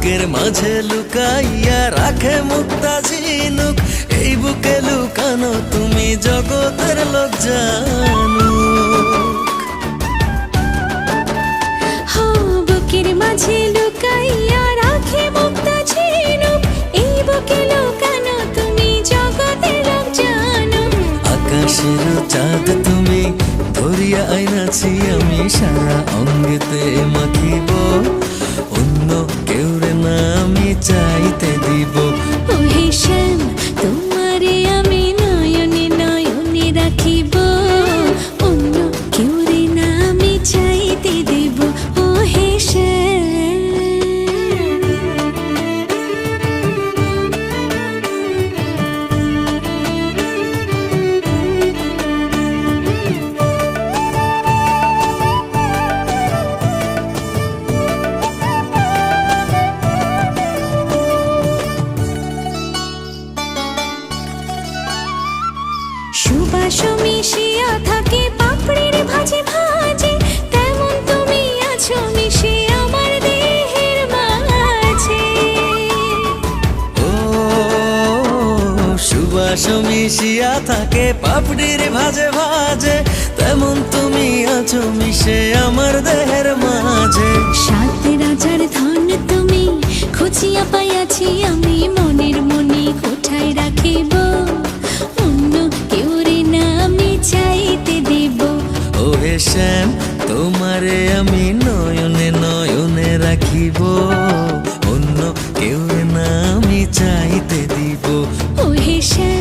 বুকের মাঝে লুকাইয়া রাখে মুক্তা ঝিনুক। এই বুকে লুকানো তুমি জগতের লোক জানো বুকের মাঝে লুকাইয়া রাখে মুক্তা ঝিনুক। এই বুকে লুকানো তুমি জগতের লোক জানো আকাশের চাঁদ তুমি ধরিয়া আইনাছি আমি সারা অঙ্গেতে মাখিব মিশিয়া থাকে পাপড়ির ভাজে ভাজে। তেমন তুমি আছো মিশে আমার দেহের মাঝে। ও, সুবাস মিশিয়া থাকে পাপড়ির ভাজে ভাজে। তেমন তুমি আছো মিশে আমার দেহের তোমারে আমি নয়নে নয়নে রাখিব। অন্য কেউ না আমি চাইতে দিব। ও হিসেবে